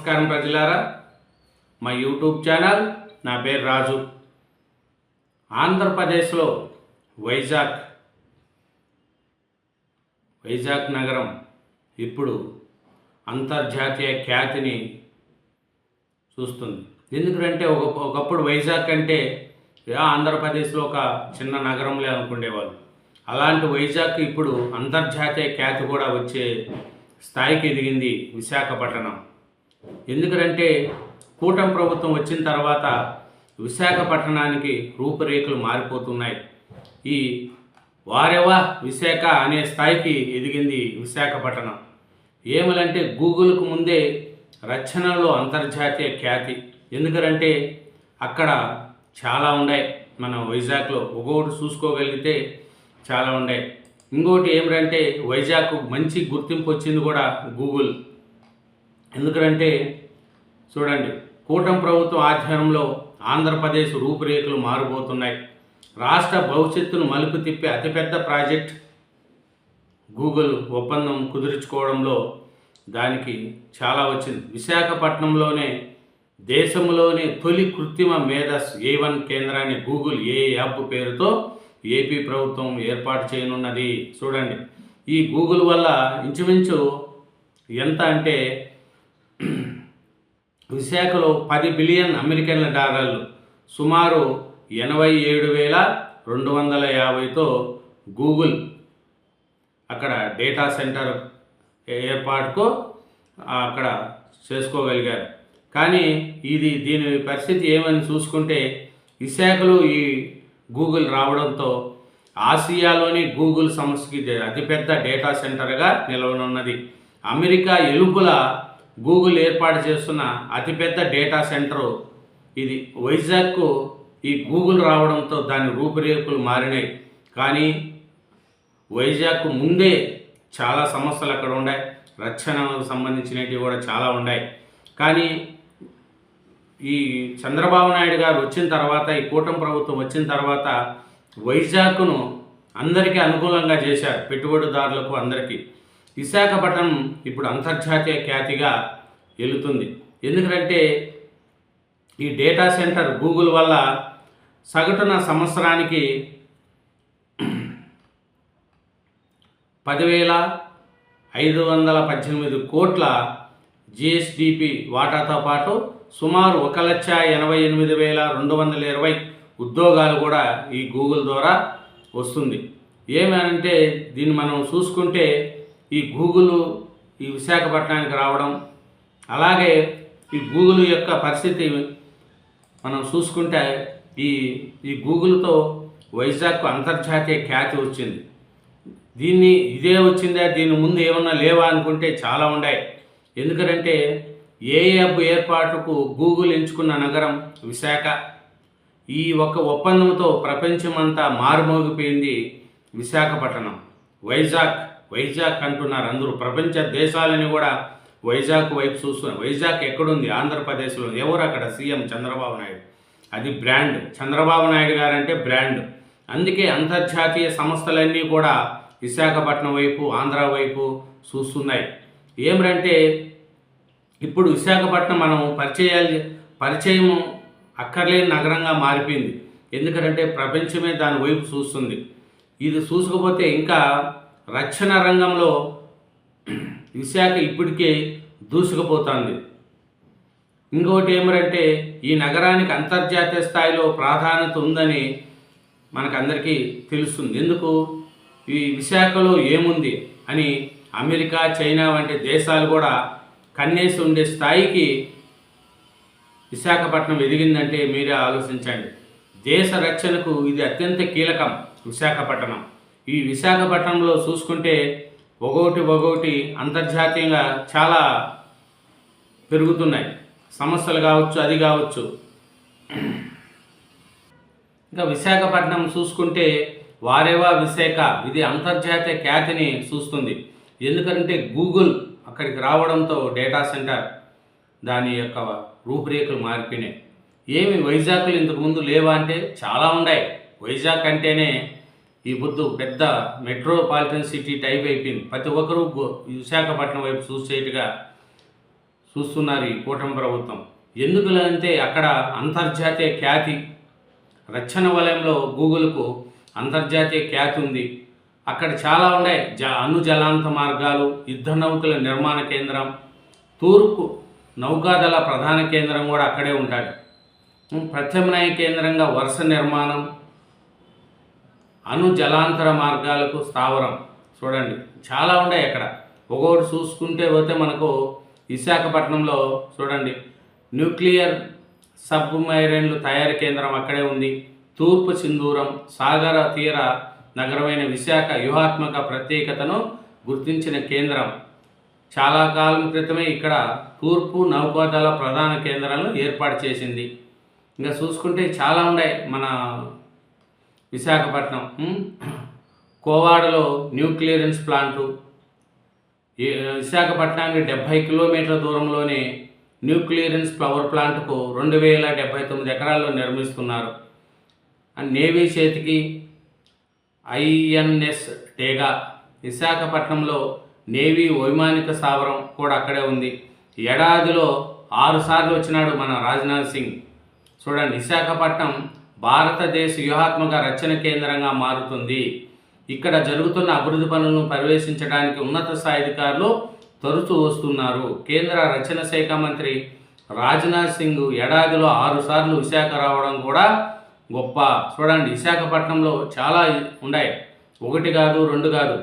నమస్కారం ప్రజలారా. మా యూట్యూబ్ ఛానల్ నా పేరు రాజు. ఆంధ్రప్రదేశ్లో వైజాగ్ వైజాగ్ నగరం ఇప్పుడు అంతర్జాతీయ ఖ్యాతిని చూస్తుంది. ఎందుకంటే ఒక ఒకప్పుడు వైజాగ్ అంటే ఆంధ్రప్రదేశ్లో ఒక చిన్న నగరంలే అనుకునేవాళ్ళు. అలాంటి వైజాగ్ ఇప్పుడు అంతర్జాతీయ ఖ్యాతి కూడా వచ్చే స్థాయికి ఎదిగింది విశాఖపట్నం. ఎందుకంటే కూటమి ప్రభుత్వం వచ్చిన తర్వాత విశాఖపట్నానికి రూపురేఖలు మారిపోతున్నాయి. ఈ వారెవా విశాఖ అనే స్థాయికి ఎదిగింది విశాఖపట్నం ఏమలంటే గూగుల్కు ముందే రచనలో అంతర్జాతీయ ఖ్యాతి. ఎందుకంటే అక్కడ చాలా ఉన్నాయి మన వైజాగ్లో ఒక్కొక్కటి చూసుకోగలిగితే చాలా ఉన్నాయి ఇంకోటి ఏమిటంటే వైజాగ్ మంచి గుర్తింపు వచ్చింది కూడా గూగుల్. ఎందుకంటే చూడండి కూటమి ప్రభుత్వం ఆధ్వర్యంలో ఆంధ్రప్రదేశ్ రూపురేఖలు మారిపోతున్నాయి. రాష్ట్ర భవిష్యత్తును మలుపు తిప్పే అతిపెద్ద ప్రాజెక్ట్ గూగుల్ ఒప్పందం కుదుర్చుకోవడంలో దానికి చాలా వచ్చింది. విశాఖపట్నంలోనే దేశంలోనే తొలి కృత్రిమ మేధస్ ఏ వన్ కేంద్రాన్ని గూగుల్ ఏ యాప్ పేరుతో ఏపీ ప్రభుత్వం ఏర్పాటు చేయనున్నది. చూడండి ఈ గూగుల్ వల్ల ఇంచుమించు ఎంత అంటే విశాఖలో పది బిలియన్ అమెరికన్ల డాలర్లు సుమారు ఎనభై ఏడు వేల రెండు వందల యాభైతో గూగుల్ అక్కడ డేటా సెంటర్ ఏర్పాటుకు అక్కడ చేసుకోగలిగారు. కానీ ఇది దీని పరిస్థితి ఏమని చూసుకుంటే విశాఖలో ఈ గూగుల్ రావడంతో ఆసియాలోని గూగుల్ సంస్థకి అతిపెద్ద డేటా సెంటర్గా నిలవనున్నది. అమెరికా ఎలుపుల గూగుల్ ఏర్పాటు చేస్తున్న అతిపెద్ద డేటా సెంటరు ఇది. వైజాగ్కు ఈ గూగుల్ రావడంతో దాని రూపురేఖలు మారినాయి. కానీ వైజాగ్ ముందే చాలా సమస్యలు అక్కడ ఉన్నాయి రక్షణకు సంబంధించినవి కూడా చాలా ఉన్నాయి కానీ ఈ చంద్రబాబు నాయుడు గారు వచ్చిన తర్వాత ఈ కూటమి ప్రభుత్వం వచ్చిన తర్వాత వైజాగ్ను అందరికీ అనుకూలంగా చేశారు. పెట్టుబడిదారులకు అందరికీ. విశాఖపట్నం ఇప్పుడు అంతర్జాతీయ ఖ్యాతిగా వెళుతుంది ఎందుకంటే ఈ డేటా సెంటర్ గూగుల్ వల్ల సగటున సంవత్సరానికి పదివేల ఐదు వందల పద్దెనిమిది కోట్ల జిఎస్డిపి వాటాతో పాటు సుమారు ఒక లక్ష ఎనభై ఎనిమిది వేల రెండు వందల ఇరవై ఉద్యోగాలు కూడా ఈ గూగుల్ ద్వారా వస్తుంది. ఏమనంటే దీన్ని మనం చూసుకుంటే ఈ గూగుల్ ఈ విశాఖపట్నానికి రావడం అలాగే ఈ గూగుల్ యొక్క పరిస్థితి మనం చూసుకుంటే ఈ ఈ గూగుల్తో వైజాగ్కు అంతర్జాతీయ ఖ్యాతి వచ్చింది. దీన్ని ఇదే వచ్చిందా దీని ముందు ఏమన్నా లేవా అనుకుంటే చాలా ఉన్నాయి ఎందుకంటే ఏ యాప్ ఏర్పాటుకు గూగుల్ ఎంచుకున్న నగరం విశాఖ. ఈ ఒక్క ఒప్పందంతో ప్రపంచమంతా మారుమోగిపోయింది విశాఖపట్నం వైజాగ్. వైజాగ్ అంటున్నారు అందరూ. ప్రపంచ దేశాలని కూడా వైజాగ్ వైపు చూస్తున్నారు. వైజాగ్ ఎక్కడుంది? ఆంధ్రప్రదేశ్లో ఎవరు అక్కడ సీఎం చంద్రబాబు నాయుడు? అది బ్రాండ్. చంద్రబాబు నాయుడు గారంటే బ్రాండ్. అందుకే అంతర్జాతీయ సంస్థలన్నీ కూడా విశాఖపట్నం వైపు ఆంధ్ర వైపు చూస్తున్నాయి. ఏమిటంటే ఇప్పుడు విశాఖపట్నం మనం పరిచయాలు పరిచయం అక్కర్లేని నగరంగా మారిపోయింది. ఎందుకంటే ప్రపంచమే దాని వైపు చూస్తుంది. ఇది చూసుకపోతే ఇంకా రక్షణ రంగంలో విశాఖ ఇప్పటికే దూసుకుపోతుంది. ఇంకోటి ఏమిటంటే ఈ నగరానికి అంతర్జాతీయ స్థాయిలో ప్రాధాన్యత ఉందని మనకందరికీ తెలుస్తుంది. ఎందుకు? ఈ విశాఖలో ఏముంది అని అమెరికా చైనా వంటి దేశాలు కూడా కన్నేసి ఉండే స్థాయికి విశాఖపట్నం ఎదిగిందంటే మీరే ఆలోచించండి. దేశ రక్షణకు ఇది అత్యంత కీలకం విశాఖపట్నం. ఈ విశాఖపట్నంలో చూసుకుంటే ఒక్కొక్కటి ఒక్కొక్కటి అంతర్జాతీయంగా చాలా పెరుగుతున్నాయి. సమస్యలు కావచ్చు అది కావచ్చు. ఇంకా విశాఖపట్నం చూసుకుంటే వారేవా విశాఖ ఇది అంతర్జాతీయ ఖ్యాతిని చూస్తుంది. ఎందుకంటే గూగుల్ అక్కడికి రావడంతో డేటా సెంటర్ దాని యొక్క రూపురేఖలు మారిపోయినాయి. ఏమి వైజాగ్లు ఇంతకుముందు లేవా అంటే చాలా ఉన్నాయి. వైజాగ్ అంటేనే ఈ పొద్దు పెద్ద మెట్రోపాలిటన్ సిటీ టైప్ అయిపోయింది. ప్రతి ఒక్కరూ విశాఖపట్నం వైపు చూసేట్టుగా చూస్తున్నారు ఈ కూటమి ప్రభుత్వం. ఎందుకు అంటే అక్కడ అంతర్జాతీయ ఖ్యాతి రక్షణ వలయంలో గూగుల్కు అంతర్జాతీయ ఖ్యాతి ఉంది. అక్కడ చాలా ఉన్నాయి. జ అణు జలాంత మార్గాలు యుద్ధ నౌకల నిర్మాణ కేంద్రం తూర్పు నౌకాదళ ప్రధాన కేంద్రం కూడా అక్కడే ఉంటుంది. ప్రత్యామ్నాయ కేంద్రంగా వరుస నిర్మాణం అణు జలాంతర మార్గాలకు స్థావరం. చూడండి చాలా ఉన్నాయి అక్కడ. ఒక్కొక్కటి చూసుకుంటే పోతే మనకు విశాఖపట్నంలో చూడండి న్యూక్లియర్ సబ్మెరైన్లు తయారీ కేంద్రం అక్కడే ఉంది. తూర్పు సింధూరం సాగర తీర నగరమైన విశాఖ వ్యూహాత్మక ప్రత్యేకతను గుర్తించిన కేంద్రం. చాలా కాలం క్రితమే ఇక్కడ తూర్పు నౌకాదళ ప్రధాన కేంద్రాలను ఏర్పాటు చేసింది. ఇంకా చూసుకుంటే చాలా ఉన్నాయి మన విశాఖపట్నం కోవాడలో న్యూ క్లియరెన్స్ ప్లాంటు. ఈ విశాఖపట్నానికి డెబ్భై కిలోమీటర్ల దూరంలోనే న్యూ క్లియరెన్స్ పవర్ ప్లాంట్కు రెండు వేల డెబ్భై తొమ్మిది ఎకరాల్లో నిర్మిస్తున్నారు. నేవీ చేతికి ఐఎన్ఎస్ టేగా. విశాఖపట్నంలో నేవీ వైమానిక స్థావరం కూడా అక్కడే ఉంది. ఏడాదిలో ఆరుసార్లు వచ్చినాడు మన రాజ్నాథ్ సింగ్. చూడండి విశాఖపట్నం భారతదేశ వ్యూహాత్మక రక్షణ కేంద్రంగా మారుతుంది. ఇక్కడ జరుగుతున్న అభివృద్ధి పనులను ప్రవేశించడానికి ఉన్నత స్థాయి అధికారులు తరచూ వస్తున్నారు. కేంద్ర రక్షణ శాఖ మంత్రి రాజ్నాథ్ సింగ్ ఏడాదిలో ఆరుసార్లు విశాఖ రావడం కూడా గొప్ప. చూడండి విశాఖపట్నంలో చాలా ఉన్నాయి. ఒకటి కాదు రెండు కాదు.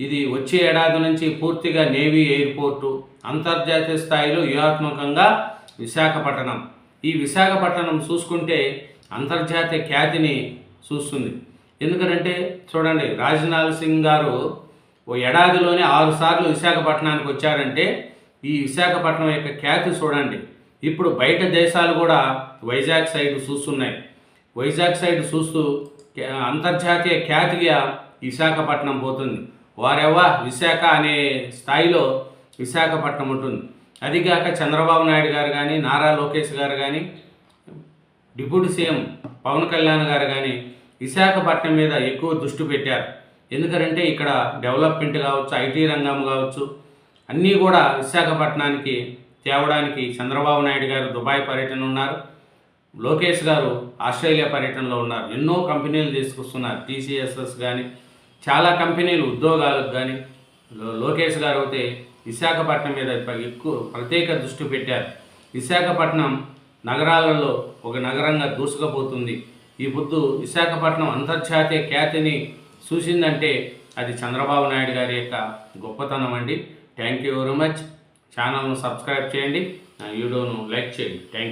ఇది వచ్చే ఏడాది నుంచి పూర్తిగా నేవీ ఎయిర్పోర్టు అంతర్జాతీయ స్థాయిలో వ్యూహాత్మకంగా విశాఖపట్నం. ఈ విశాఖపట్నం చూసుకుంటే అంతర్జాతీయ ఖ్యాతిని చూస్తుంది. ఎందుకంటే చూడండి రాజ్నాథ్ సింగ్ గారు ఓ ఏడాదిలోనే ఆరుసార్లు విశాఖపట్నానికి వచ్చారంటే ఈ విశాఖపట్నం యొక్క ఖ్యాతి చూడండి. ఇప్పుడు బయట దేశాలు కూడా వైజాగ్ సైడ్ చూస్తున్నాయి. వైజాగ్ సైడ్ చూస్తూ అంతర్జాతీయ ఖ్యాతిగా విశాఖపట్నం పోతుంది. వారెవ్వా? విశాఖ అనే స్థాయిలో విశాఖపట్నం ఉంటుంది. అదిగాక చంద్రబాబు నాయుడు గారు కానీ నారా లోకేష్ గారు కానీ డిప్యూటీ సీఎం పవన్ కళ్యాణ్ గారు కానీ విశాఖపట్నం మీద ఎక్కువ దృష్టి పెట్టారు. ఎందుకంటే ఇక్కడ డెవలప్మెంట్ కావచ్చు ఐటీ రంగం కావచ్చు అన్నీ కూడా విశాఖపట్నానికి తేవడానికి చంద్రబాబు నాయుడు గారు దుబాయ్ పర్యటన ఉన్నారు. లోకేష్ గారు ఆస్ట్రేలియా పర్యటనలో ఉన్నారు. ఎన్నో కంపెనీలు తీసుకొస్తున్నారు. టీసీఎస్ఎస్ కానీ చాలా కంపెనీలు ఉద్యోగాలకు కానీ లోకేష్ గారు అయితే విశాఖపట్నం మీద ఎక్కువ ప్రత్యేక దృష్టి పెట్టారు. విశాఖపట్నం నగరాలలో ఒక నగరంగా దూసుకుపోతుంది. ఈ పొద్దు విశాఖపట్నం అంతర్జాతీయ ఖ్యాతిని చూసిందంటే అది చంద్రబాబు నాయుడు గారి యొక్క గొప్పతనం అండి. థ్యాంక్ యూ వెరీ మచ్ ఛానల్ను సబ్స్క్రైబ్ చేయండి. నా వీడియోను లైక్ చేయండి. Thank you